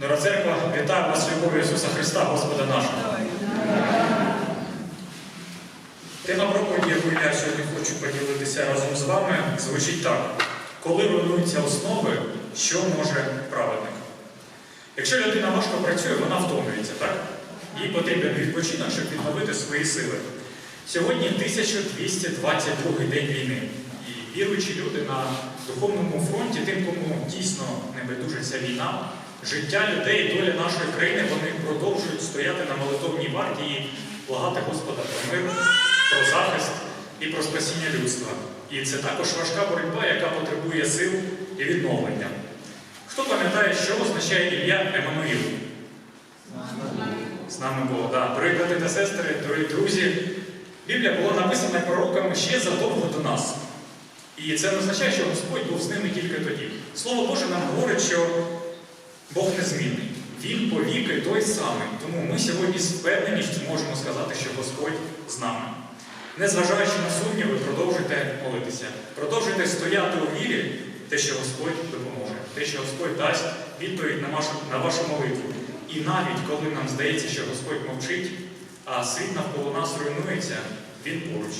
Дорога церква, вітаю вас любов'ю Ісуса Христа, Господа нашого. Тема проповіді, яку я сьогодні хочу поділитися разом з вами, звучить так. Коли руйнуються основи, що може праведник? Якщо людина важко працює, вона втомлюється, так? Їй потрібен відпочинок, щоб відновити свої сили. Сьогодні 1222 день війни. І віруючі люди на духовному фронті, тим, кому дійсно не байдуже війна, життя людей і доля нашої країни, вони продовжують стояти на молитовній варті і благати Господа про мир, про захист і про спасіння людства. І це також важка боротьба, яка потребує сил і відновлення. Хто пам'ятає, що означає ім'я Еммануїл? З нами Бог, да. Дорогі брати та сестри, дорогі друзі, Біблія була написана пророками ще задовго до нас. І це не означає, що Господь був з ними тільки тоді. Слово Боже нам говорить, що Бог незмінний. Він повіки той самий. Тому ми сьогодні з впевненістю можемо сказати, що Господь з нами. Незважаючи на сумніви, продовжуйте молитися, продовжуйте стояти у вірі, те, що Господь допоможе, те, що Господь дасть відповідь на вашу, на вашу молитву. І навіть коли нам здається, що Господь мовчить, а світ навколо нас руйнується, Він поруч.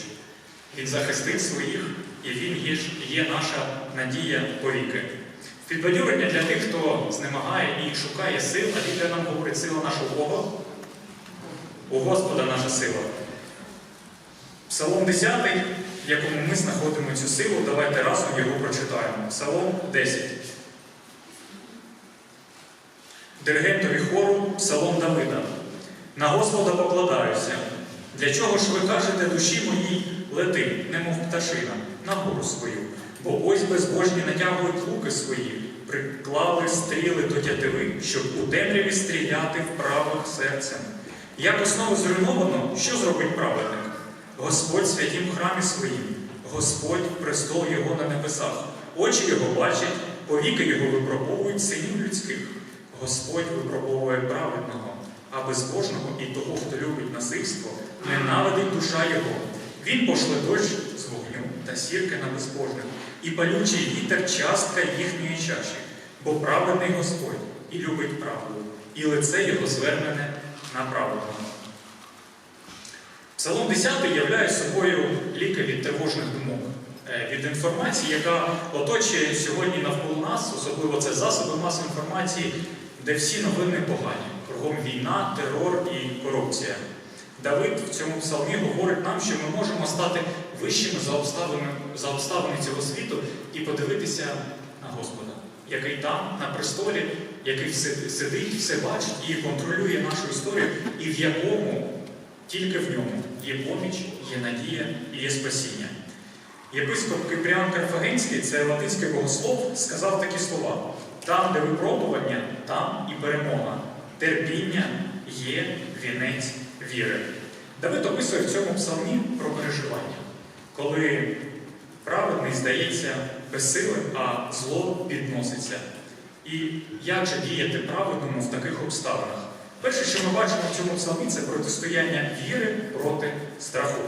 Він захистить своїх, і Він є, є наша надія повіки. Підбадьорення для тих, хто знемагає і шукає сил, а Біблія нам говорить сила нашого Бога. У Господа наша сила. Псалом 10, в якому ми знаходимо цю силу, давайте разом його прочитаємо. Псалом 10. Диригентові хору Псалом Давида. На Господа покладаюся. Для чого ж ви кажете душі моїй лети, немов пташина, на гору свою? Бо ось безбожні натягують луки свої, приклали стріли до тятиви, щоб у темряві стріляти в правих серцем. Як основу зруйновано, що зробить праведник? Господь святім храмі своїм, Господь престол його на небесах. Очі його бачать, повіки його випробовують синів людських. Господь випробовує праведного, а безбожного і того, хто любить насильство, ненавидить душа його. Він пошле дощ з вогню та сірки на безбожних, і палючий вітер частка їхньої чаші, бо праведний Господь і любить правду, і лице його звернене на праведного. Псалом 10 являє собою ліки від тривожних думок, е, від інформації, яка оточує сьогодні навколо нас, особливо це засоби масової інформації, де всі новини погані. Кругом війна, терор і корупція. Давид в цьому псалмі говорить нам, що ми можемо стати вищими за обставини, за обставини цього світу і подивитися на Господа, який там, на престолі, який сидить, все бачить і контролює нашу історію, і в якому тільки в ньому є поміч, є надія і є спасіння. Єпископ Кипріан Карфагенський, це латинський богослов, сказав такі слова: там, де випробування, там і перемога. Терпіння є вінець віри. Давид описує в цьому псалмі про переживання, коли праведний здається безсилим, а зло підноситься. І як же діяти праведному в таких обставинах? Перше, що ми бачимо в цьому псалмі, це протистояння віри проти страху.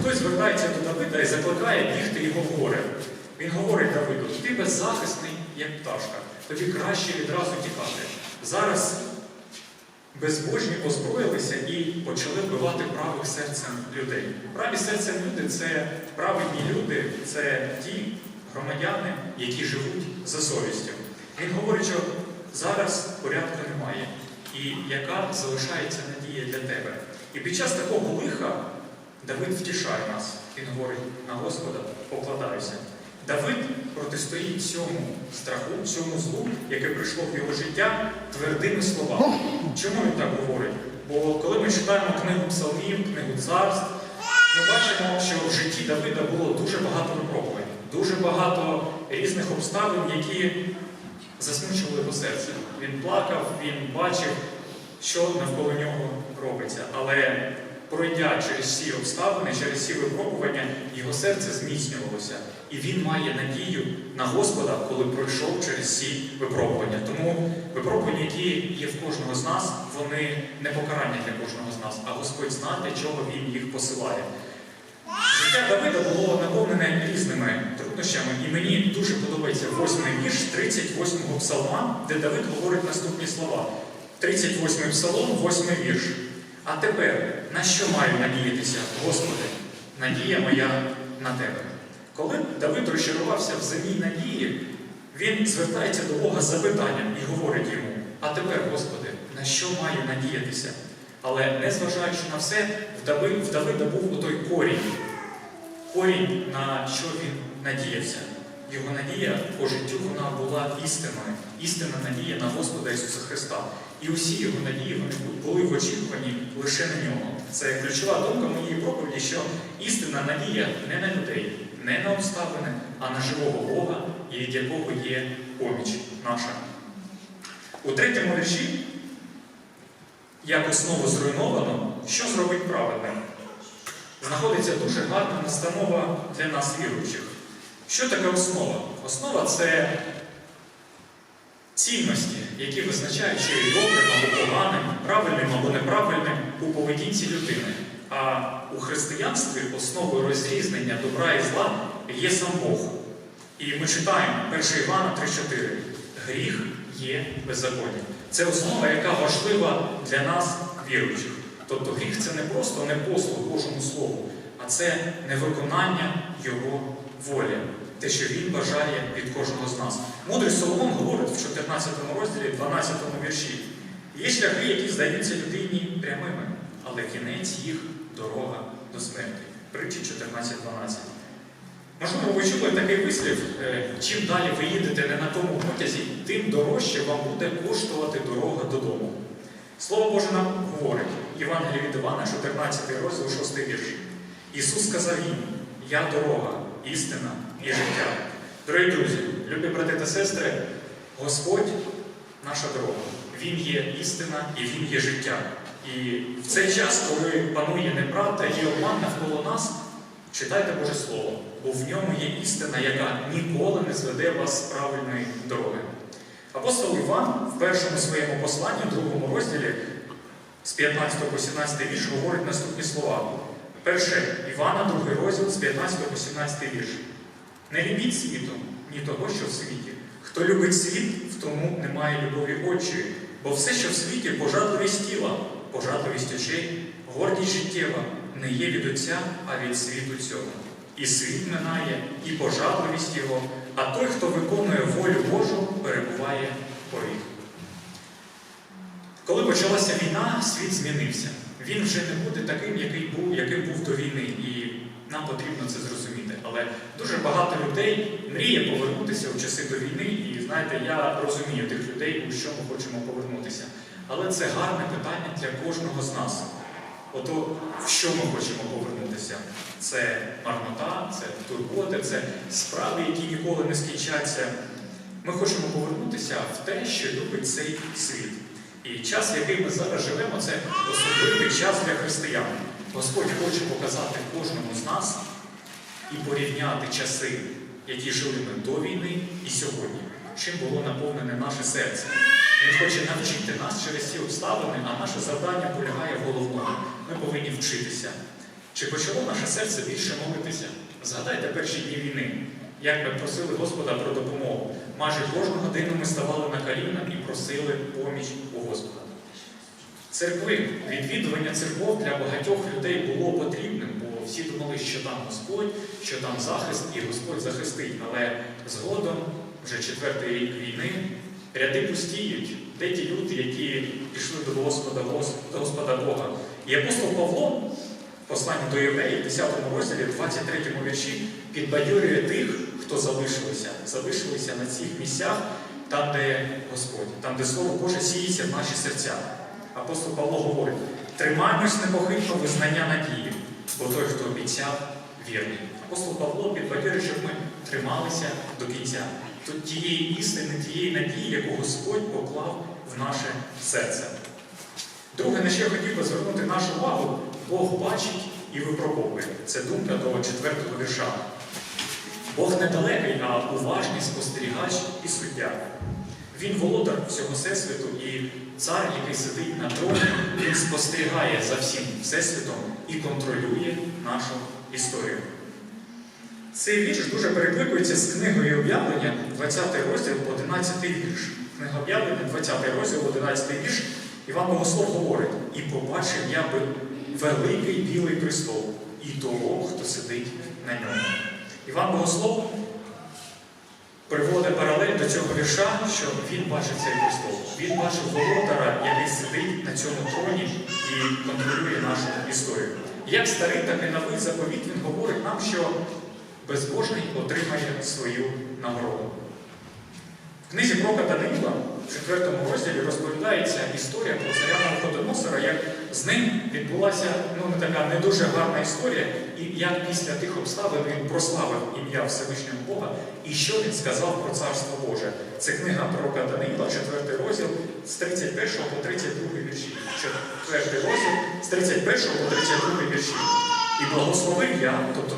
Хтось звертається до Давида і закликає бігти його в горе. Він говорить Давиду, ти беззахисний, як пташка, тобі краще відразу тікати. Зараз безбожні озброїлися і почали вбивати правих серцем людей. Праві серцем люди це праведні люди, це ті громадяни, які живуть за совістю. Він говорить, що зараз порядку немає, і яка залишається надія для тебе. І під час такого лиха Давид втішає нас. Він говорить на Господа, покладаюся. Давид протистоїть цьому страху, цьому злу, яке прийшло в його життя, твердими словами. Чому він так говорить? Бо коли ми читаємо книгу псалмів, книгу царств, ми бачимо, що в житті Давида було дуже багато випробувань, дуже багато різних обставин, які засмучували його серце. Він плакав, він бачив, що навколо нього робиться. Але пройдя через всі обставини, через всі випробування, його серце зміцнювалося. І він має надію на Господа, коли пройшов через всі випробування. Тому випробування, які є в кожного з нас, вони не покарання для кожного з нас, а Господь знає, для чого Він їх посилає. Життя Давида було наповнене різними труднощами, і мені дуже подобається восьмий вірш 38-го псалма, де Давид говорить наступні слова. 38-й псалом, 8-й вірш. А тепер на що маю надіятися, Господи? Надія моя на тебе. Коли Давид розчарувався в земній надії, він звертається до Бога з запитанням і говорить йому: А тепер, Господи, на що маю надіятися? Але незважаючи на все, в Дави- в Давида був отой корінь. Корінь, на що він надіявся. Його надія по життю вона була істинною, істинна надія на Господа Ісуса Христа. І усі його надії вони були в очікуванні лише на нього. Це ключова думка моєї проповіді, що істинна надія не на людей, не на обставини, а на живого Бога, і від якого є поміч наша. У третьому вірші, як основу зруйновано, що зробить праведним? знаходиться дуже гарна настанова для нас віруючих. Що таке основа? Основа це цінності, які визначають, що є добрим або поганим, правильним або неправильним у поведінці людини. А у християнстві основою розрізнення добра і зла є сам Бог. І ми читаємо 1 Івана 3,4. Гріх є беззаконня. Це основа, яка важлива для нас, віруючих. Тобто гріх це не просто не послуг Божому Слову, а це невиконання Його волі, те, що Він бажає від кожного з нас. Мудрий Соломон говорить в 14 розділі, 12 вірші. Є шляхи, які здаються людині прямими, але кінець їх дорога до смерті. Притчі 14.12. Можливо, ви чули такий вислів, е, чим далі ви їдете не на тому потязі, тим дорожче вам буде коштувати дорога додому. Слово Боже нам говорить, Євангеліє від Івана, 14 розділ, 6 вірш. Ісус сказав їм, Я дорога, істина і життя. Дорогі друзі, любі брати та сестри, Господь наша дорога. Він є істина і Він є життя. І в цей час, коли панує неправда і обман навколо нас, читайте Боже Слово, бо в ньому є істина, яка ніколи не зведе вас з правильної дороги. Апостол Іван в першому своєму посланні, в другому розділі, з 15 по 17 вірш, говорить наступні слова. Перше Івана, другий розділ з 15 по 17 вірш. Не любіть світу, ні того, що в світі. Хто любить світ, в тому немає любові Отчої, бо все, що в світі, пожадливість тіла, пожадливість очей, гордість життєва, не є від Отця, а від світу цього. І світ минає, і пожадливість його, а той, хто виконує волю Божу, перебуває в. Коли почалася війна, світ змінився. Він вже не буде таким, який був, яким був до війни. І нам потрібно це зрозуміти. Але дуже багато людей мріє повернутися в часи до війни. І знаєте, я розумію тих людей, у що ми хочемо повернутися. Але це гарне питання для кожного з нас. Ото в що ми хочемо повернутися? Це марнота, це турботи, це справи, які ніколи не скінчаться. Ми хочемо повернутися в те, що любить цей світ. І час, який ми зараз живемо, це особливий час для християн. Господь хоче показати кожному з нас і порівняти часи, які жили ми до війни і сьогодні, чим було наповнене наше серце. Він хоче навчити нас через ці обставини, а наше завдання полягає в головному. Ми повинні вчитися. Чи почало наше серце більше молитися? Згадайте перші дні війни, як ми просили Господа про допомогу. Майже кожну годину ми ставали на коліна і просили поміч у Господа. Церкви, відвідування церков для багатьох людей було потрібним, всі думали, що там Господь, що там захист, і Господь захистить. Але згодом, вже четвертий рік війни, ряди пустіють, де ті люди, які пішли до Господа, до Господа Бога. І апостол Павло, в посланні до євреїв, в 10 розділі, 23 вірші, підбадьорює тих, хто залишилися, залишилися на цих місцях, там, де Господь, там, де Слово Боже сіється в наші серця. Апостол Павло говорить: тримаймось непохитно визнання надії, бо той, хто обіцяв, вірний. Апостол Павло підбадьорює, щоб ми трималися до кінця. Тут тієї істини, тієї надії, яку Господь поклав в наше серце. Друге, на що я хотів би звернути нашу увагу, Бог бачить і випробовує. Це думка до четвертого вірша. Бог недалекий, а уважний спостерігач і суддя. Він володар всього Всесвіту і цар, який сидить на троні, він спостерігає за всім Всесвітом і контролює нашу історію. Цей вірш дуже перекликується з книгою об'явлення, 20 розділ, 11 вірш. Книга об'явлення, 20 розділ, 11 вірш. Іван Богослов говорить, і побачив я би великий білий престол і того, хто сидить на ньому. Іван Богослов приводить паралель до цього вірша, що він бачив цей престол. Він бачив володаря, який сидить на цьому троні і контролює нашу історію. Як старий, так і новий заповіт він говорить нам, що безбожний отримає свою нагороду. В книзі Прока Даниїла в четвертому розділі розповідається історія про царя Навуходоносора, як з ним відбулася ну, не така не дуже гарна історія, і як після тих обставин він прославив ім'я Всевишнього Бога, і що він сказав про Царство Боже. Це книга Пророка Даниїла, четвертий розділ з 31 по 32 вірші. Четвертий розділ з 31 по 32 вірші. І благословив я, тобто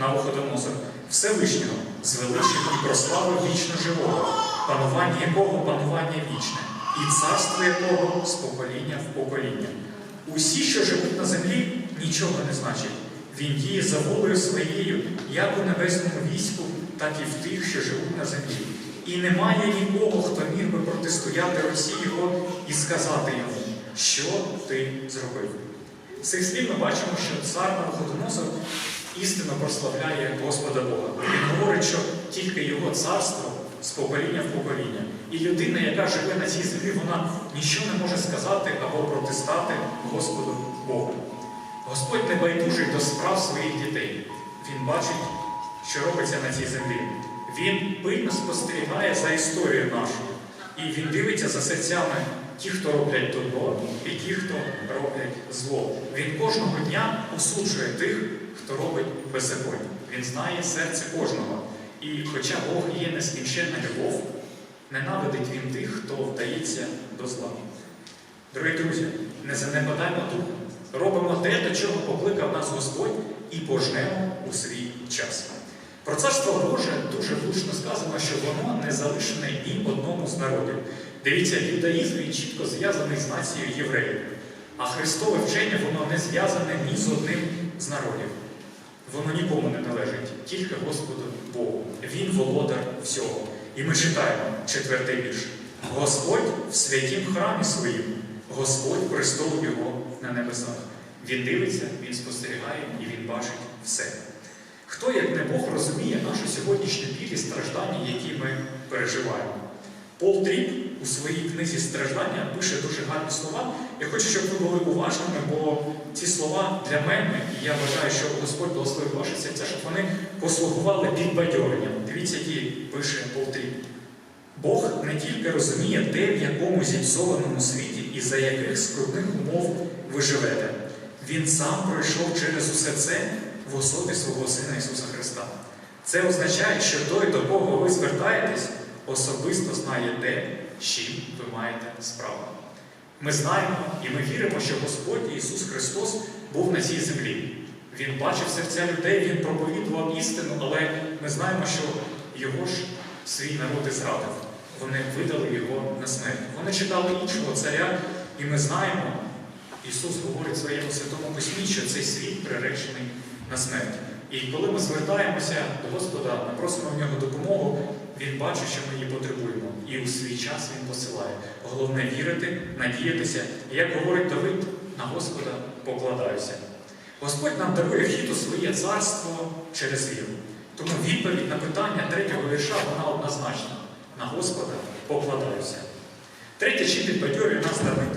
Навуходоносор, Всевишнього, звеличив і прославив вічно живого, панування якого панування вічне, і царство якого з покоління в покоління. Усі, що живуть на землі, нічого не значить. Він діє за волею своєю, як у небесному війську, так і в тих, що живуть на землі. І немає нікого, хто міг би протистояти Росії його і сказати йому, що ти зробив. З цих слів ми бачимо, що цар Навуходоносор істинно прославляє Господа Бога. Він говорить, що тільки його царство з покоління в покоління. І людина, яка живе на цій землі, вона нічого не може сказати або протистати Господу Богу. Господь не байдужий до справ своїх дітей. Він бачить, що робиться на цій землі. Він пильно спостерігає за історією нашу. І він дивиться за серцями ті, хто роблять добро, і ті, хто роблять зло. Він кожного дня осуджує тих, хто робить беззаконня. Він знає серце кожного. І хоча Бог є нескінченна любов, ненавидить він тих, хто вдається до зла. Дорогі друзі, не занепадаємо духу. Робимо те, до чого покликав нас Господь, і пожнемо у свій час. Про царство Боже дуже влучно сказано, що воно не залишене ні одному з народів. Дивіться, юдаїзм він чітко зв'язаний з нацією євреїв, а Христове вчення воно не зв'язане ні з одним з народів. Воно нікому не належить, тільки Господу Богу. Він володар всього. І ми читаємо четвертий вірш. Господь в святім храмі своїм, Господь престол Його на небесах. Він дивиться, Він спостерігає і Він бачить все. Хто, як не Бог, розуміє нашу сьогоднішню біль і страждання, які ми переживаємо? Пол Тріп у своїй книзі страждання пише дуже гарні слова. Я хочу, щоб ви були уважними, бо ці слова для мене, і я вважаю, що Господь благословив ваше серця, щоб вони послугували підбадьоренням. Дивіться, які пише Пол Тріп. Бог не тільки розуміє, де в якому зіпсованому світі і за яких скрутних умов ви живете. Він сам пройшов через усе це в особі свого Сина Ісуса Христа. Це означає, що той, до кого ви звертаєтесь, особисто знає з чим ви маєте справу. Ми знаємо і ми віримо, що Господь Ісус Христос був на цій землі. Він бачив серця людей, Він проповідував істину, але ми знаємо, що Його ж свій народ і зрадив. Вони видали його на смерть. Вони читали іншого царя, і ми знаємо, Ісус говорить в своєму святому письмі, що цей світ приречений на смерть. І коли ми звертаємося до Господа, ми просимо в нього допомогу, Він бачить, що ми її потребуємо. І у свій час Він посилає. Головне вірити, надіятися. І як говорить Давид, на Господа покладаюся. Господь нам дарує вхід у своє царство через віру. Тому відповідь на питання третього вірша вона однозначна. На Господа покладаюся. Третє, чим підбадьорює нас Давид.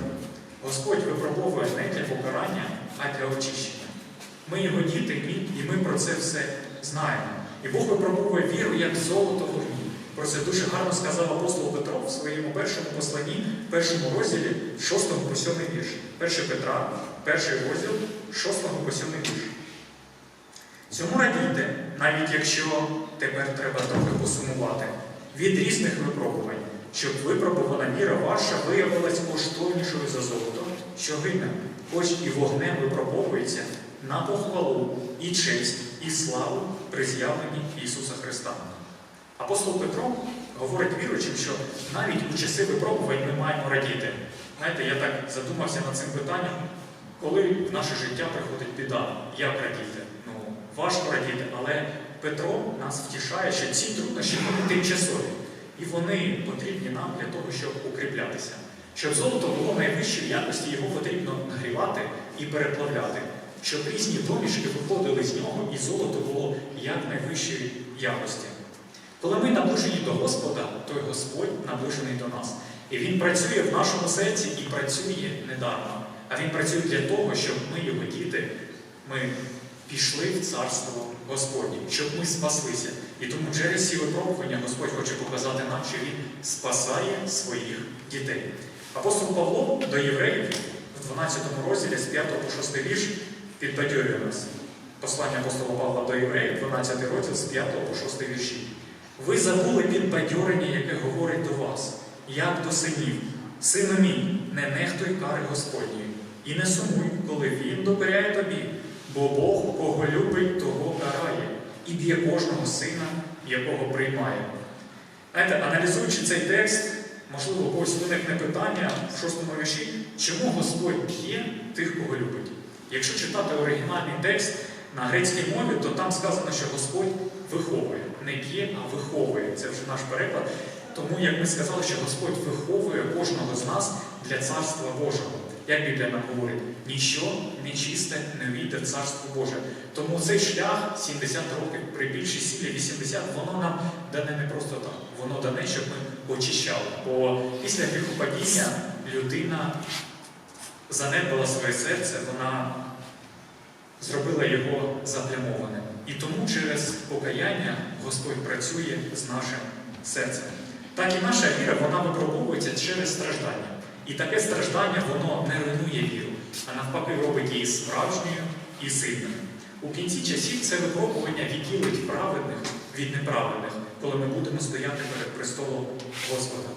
Господь випробовує не для покарання, а для очищення. Ми його діти, і ми про це все знаємо. І Бог випробовує віру як золото вогні. Про це дуже гарно сказав апостол Петро в своєму першому посланні, першому розділі 6 по 7 вірш. 1 Петра, перший розділ 6 по 7 вірш. Цьому радійте, навіть якщо тепер треба трохи посумувати, від різних випробувань, щоб випробувана віра ваша виявилась коштовнішою за золото, що гине, хоч і вогнем випробовується на похвалу і честь, і славу при з'явленні Ісуса Христа. Апостол Петро говорить віруючим, що навіть у часи випробувань ми маємо радіти. Знаєте, я так задумався над цим питанням, коли в наше життя приходить біда, як радіти? Ну, важко радіти, але Петро нас втішає, що ці труднощі вони тимчасові, і вони потрібні нам для того, щоб укріплятися. Щоб золото було найвищої якості, його потрібно нагрівати і переплавляти, щоб різні домішки виходили з нього, і золото було як найвищої якості. Коли ми наближені до Господа, то й Господь наближений до нас. І Він працює в нашому серці і працює недарма. А Він працює для того, щоб ми, його діти, ми пішли в царство Господнє, щоб ми спаслися. І тому через ці випробування Господь хоче показати нам, що Він спасає своїх дітей. Апостол Павло до євреїв в 12 розділі з 5 по 6 вірш підбадьорює нас. Послання апостола Павла до євреїв, 12 розділ з 5 по 6 вірші. Ви забули підбадьорення, яке говорить до вас, як до синів. Сину мій, не нехтуй кари Господньої, і не сумуй, коли Він докоряє тобі, бо Бог, кого любить, того карає, і б'є кожного сина, якого приймає. Знаєте, аналізуючи цей текст, можливо, когось виникне питання в шостому вірші, чому Господь б'є тих, кого любить? Якщо читати оригінальний текст на грецькій мові, то там сказано, що Господь виховує. Не б'є, а виховує. Це вже наш переклад. Тому, як ми сказали, що Господь виховує кожного з нас для Царства Божого. Як Біблія нам говорить, ніщо нечисте не війде в Царство Боже. Тому цей шлях 70 років при більшій силі 80, воно нам дане не просто так. Воно дане, щоб ми очищали. Бо після гріхопадіння людина занедбала своє серце, вона зробила його заплямованим. І тому через покаяння Господь працює з нашим серцем. Так і наша віра, вона випробовується через страждання. І таке страждання, воно не руйнує віру, а навпаки робить її справжньою і сильною. У кінці часів це випробування відділить праведних від неправедних, коли ми будемо стояти перед престолом Господа.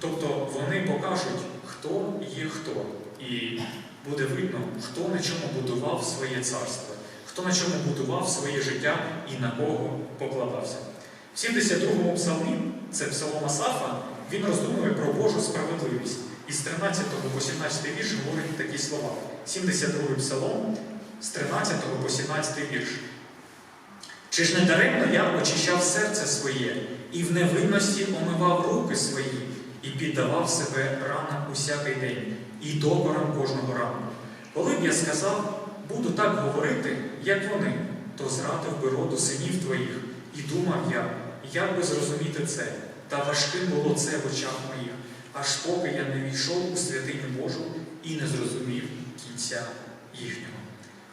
Тобто вони покажуть, хто є хто, і буде видно, хто на чому будував своє царство, хто на чому будував своє життя і на кого покладався. В 72-му псалмі, це псалом Асафа, він роздумує про Божу справедливість. І з 13 по 17 вірш говорить такі слова. 72-й псалом з 13 по 17 вірш. Чи ж не даремно я очищав серце своє і в невинності омивав руки свої, і піддавав себе ранам усякий день, і докорам кожного ранку. Коли б я сказав, буду так говорити, як вони, то зрадив би роду синів твоїх, і думав я, як би зрозуміти це, та важким було це в очах моїх, аж поки я не війшов у святиню Божу і не зрозумів кінця їхнього.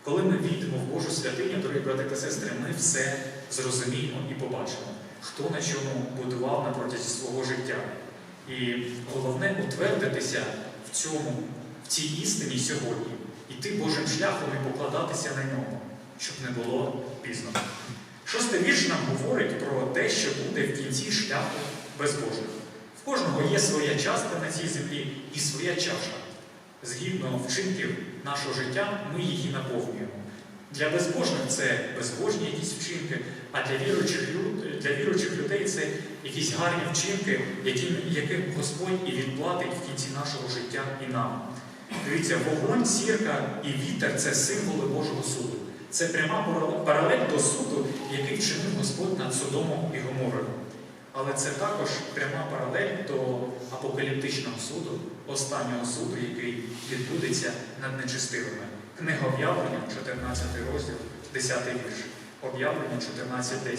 Коли ми війдемо в Божу святиню, дорогі брати та сестри, ми все зрозуміємо і побачимо, хто на чому будував на протязі свого життя. І головне утвердитися в цьому, в цій істині сьогодні, іти Божим шляхом і покладатися на ньому, щоб не було пізно. Шостий вірш нам говорить про те, що буде в кінці шляху безбожних. В кожного є своя частка на цій землі і своя чаша. Згідно вчинків нашого життя, ми її наповнюємо. Для безбожних це безбожні якісь вчинки, а для віруючих, для віруючих людей це якісь гарні вчинки, яким, яким Господь і відплатить в кінці нашого життя і нам. Дивіться, вогонь, сірка і вітер це символи Божого суду. Це пряма паралель до суду, який вчинив Господь над Содомом і Гоморою. Але це також пряма паралель до апокаліптичного суду, останнього суду, який відбудеться над нечистивими. Книга об'явлення, 14 розділ, 10 вірш. Об'явлення 14.10.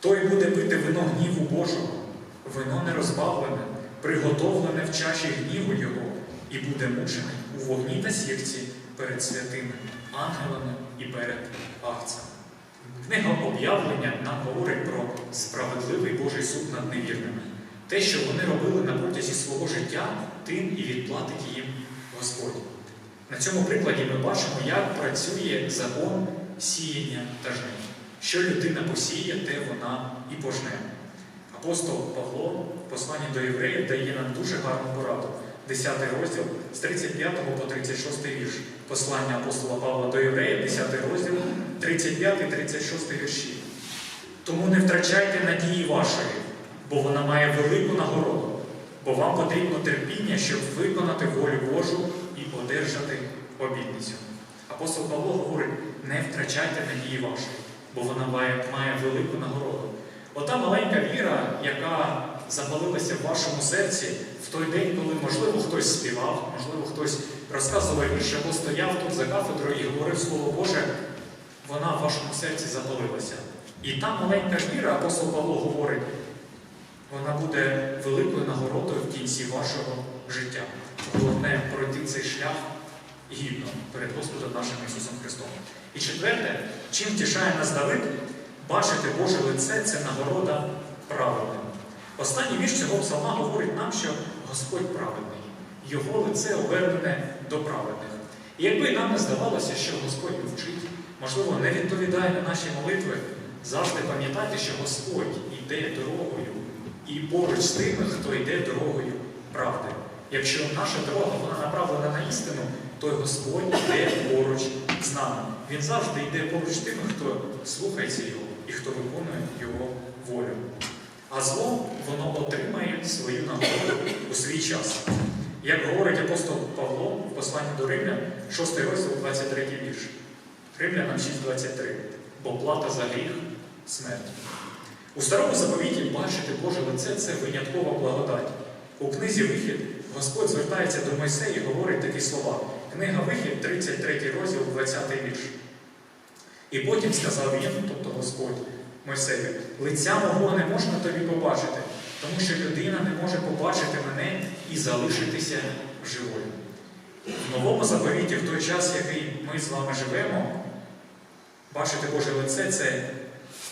Той буде пити вино гніву Божого, вино не розбавлене, приготовлене в чаші гніву Його, і буде мучений у вогні та сірці перед святими, ангелами і перед агцем. Книга об'явлення нам говорить про справедливий Божий суд над невірними. Те, що вони робили на протязі свого життя, тим і відплатить їм Господь. На цьому прикладі ми бачимо, як працює закон сіяння та жнив. Що людина посіє, те вона і пожне. Апостол Павло в посланні до євреїв дає нам дуже гарну пораду. 10 розділ з 35 по 36 вірш. Послання апостола Павла до євреїв, 10 розділ, 35-36 вірші. Тому не втрачайте надії вашої, бо вона має велику нагороду, бо вам потрібно терпіння, щоб виконати волю Божу і одержати обітницю. Апостол Павло говорить, не втрачайте надії вашої. бо вона має, має велику нагороду. Ота маленька віра, яка запалилася в вашому серці в той день, коли, можливо, хтось співав, можливо, хтось розказував вірш або стояв тут за кафедрою і говорив Слово Боже, вона в вашому серці запалилася. І та маленька віра, апостол Павло говорить, вона буде великою нагородою в кінці вашого життя. Головне пройти цей шлях гідно перед Господом нашим Ісусом Христом. І четверте, чим втішає нас Давид, бачити Боже лице це нагорода праведним. Останній вірш цього псалма говорить нам, що Господь праведний, Його лице обернене до праведних. І якби нам не здавалося, що Господь мовчить, можливо, не відповідає на наші молитви, завжди пам'ятайте, що Господь йде дорогою і поруч з тими, хто йде дорогою правди. Якщо наша дорога вона направлена на істину, то Господь йде поруч з нами. Він завжди йде поруч з тими, хто слухається його і хто виконує його волю. А зло воно отримає свою нагороду у свій час. Як говорить апостол Павло в посланні до Римлян, 6 розділ, 23 вірш. Римлянам 6.23. Бо плата за гріх смерть. У старому заповіті бачити Боже лице це виняткова благодать. У книзі Вихід Господь звертається до Мойсея і говорить такі слова. Книга Вихід, 33 розділ, 20 вірш. І потім сказав він, тобто Господь Мойсею, лиця мого не можна тобі побачити, тому що людина не може побачити мене і залишитися живою. В новому заповіті, в той час, який ми з вами живемо, бачити Боже лице це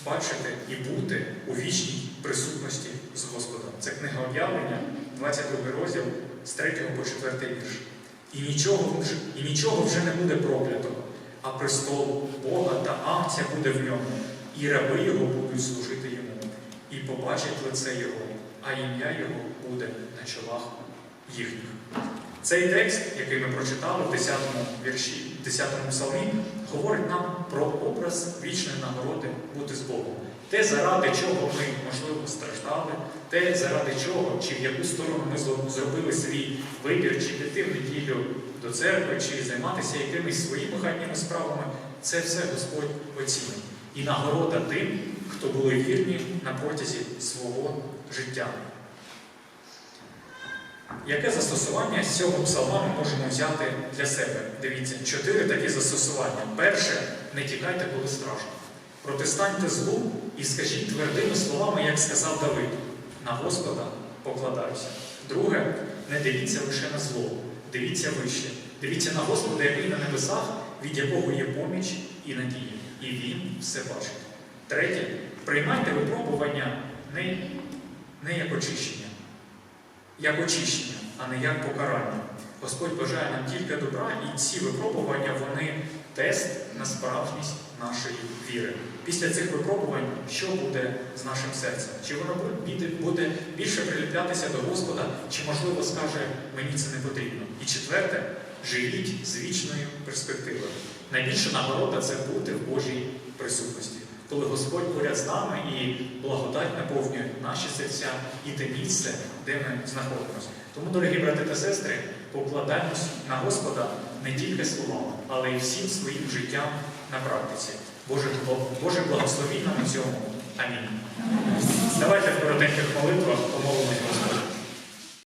бачити і бути у вічній присутності з Господом. Це книга об'явлення, 22 розділ з 3 по 4 вірш. І нічого, і нічого вже не буде проклятого, а престол Бога та акція буде в ньому, і раби його будуть служити йому, і побачать лице Його, а ім'я Його буде на чолах їхніх. Цей текст, який ми прочитали в 10 вірші, 10 псалмі, говорить нам про образ вічної нагороди бути з Богом. Те, заради чого ми, можливо, страждали, те, заради чого, чи в яку сторону ми зробили свій вибір, чи піти в неділю до церкви, чи займатися якимись своїми хатніми справами, це все Господь оцінить. І нагорода тим, хто були вірні на протязі свого життя. Яке застосування з цього псалма ми можемо взяти для себе? Дивіться, чотири такі застосування. Перше, не тікайте, коли страшно. Протистаньте злу і скажіть твердими словами, як сказав Давид, на Господа покладаюся. Друге, не дивіться лише на зло, дивіться вище. Дивіться на Господа, який на небесах, від якого є поміч і надія. І Він все бачить. Третє, приймайте випробування не, не як очищення як очищення, а не як покарання. Господь бажає нам тільки добра, і ці випробування вони тест на справжність нашої віри. Після цих випробувань, що буде з нашим серцем? Чи воно буде, більше приліплятися до Господа, чи, можливо, скаже, мені це не потрібно. І четверте, живіть з вічною перспективою. Найбільша нагорода це бути в Божій присутності. Коли Господь поряд з нами і благодать наповнює наші серця і те місце, де ми знаходимося. Тому, дорогі брати та сестри, покладаємось на Господа не тільки словами, але й всім своїм життям на практиці. Боже, Боже благословінь нам у цьому. Амінь. Давайте в коротеньких молитвах помолимось.